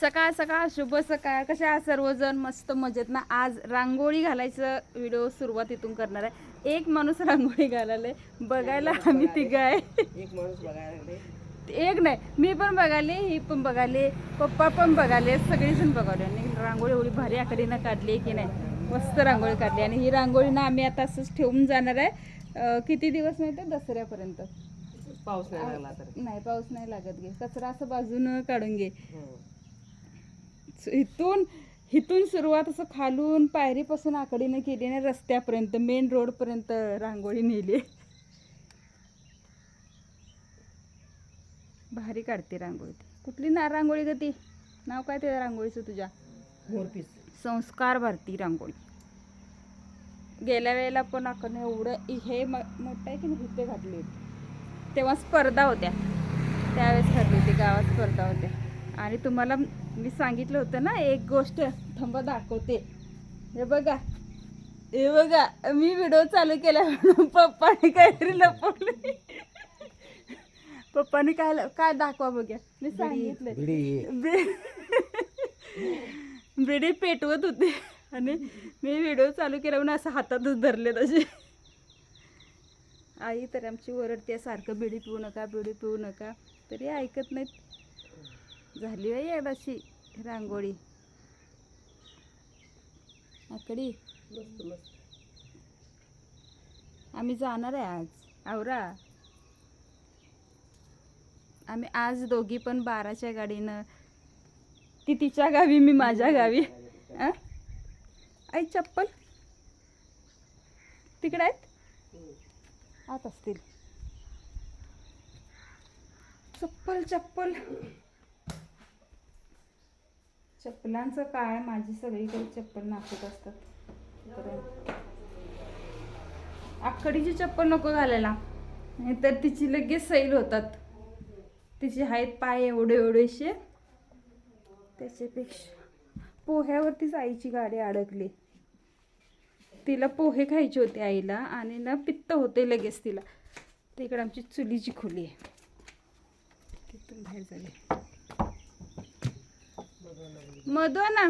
सकाळ सकाळ शुभ सकाळ. कशा आहात सर्वजण मस्त मजेत ना? आज रांगोळी घालायचं व्हिडिओ सुरुवात इथून करणार आहे. एक माणूस रांगोळी घालायला बघायला आम्ही तिघं आहे. एक माणूस बघायला एक नाही मी पण बघाले ही पण बघाले पप्पा पण बघाले सगळेजण बघाले. आणि रांगोळी एवढी भारी आकडीनं काढली की नाही? मस्त रांगोळी काढली. आणि ही रांगोळी ना आम्ही आता असंच ठेवून जाणार आहे. किती दिवस नाही ते दसऱ्यापर्यंत? पाऊस नाही लागला तर. नाही पाऊस नाही लागत घे कचरा असं बाजूनं काढून घे. इथून इथून सुरुवात असं खालून पायरीपासून आकडीनं केली आणि रस्त्यापर्यंत मेन रोडपर्यंत रांगोळी नेली. भारी काढते रांगोळी ती. कुठली ना रांगोळी ग ती? नाव काय ते रांगोळीचं तुझ्या? संस्कार भारती रांगोळी. गेल्या वेळेला पण आपण एवढं हे मोठं आहे की इथे घातली होती. तेव्हा स्पर्धा होत्या. त्यावेळेस घातली होती गावात स्पर्धा होत्या. आणि तुम्हाला मी सांगितलं होतं ना एक गोष्ट थांबा दाखवते. हे बघा. हे बघा मी व्हिडिओ चालू केला म्हणून पप्पाने काहीतरी लपवले पप्पाने काय काय दाखवा बघ्या. मी सांगितलं बे- बिडी पेटवत होते. आणि मी व्हिडिओ चालू केला म्हणून असं हातातच धरले तसे आई तर आमची ओरडते सारखं बिडी पिऊ नका बिडी पिऊ नका. तरी ऐकत नाहीत. झाली बाई एकदाशी रांगोळी. आकडी. आम्ही जाणार आहे आज. आवरा. आम्ही आज दोघी पण बाराच्या गाडीनं ती तिच्या गावी मी माझ्या गावी? आई चप्पल. तिकडे आहेत? आत असतील. चप्पल चप्पल. चप्पलांचं काय? माझी सगळीकडे चप्पल नापत असतात. आकडीची चप्पल नको घालायला. नाहीतर तिची लगेच सैल होतात. तिचे आहेत पाय एवढे एवढेशे. त्याच्यापेक्षा. पोह्यावरतीच आईची गाडी अडकली. तिला पोहे खायचे होते आईला आणि ना पित्त होते लगेच तिला. तिकडे आमची चुलीची खोली आहे. तिथून बाहेर झाली मधो ना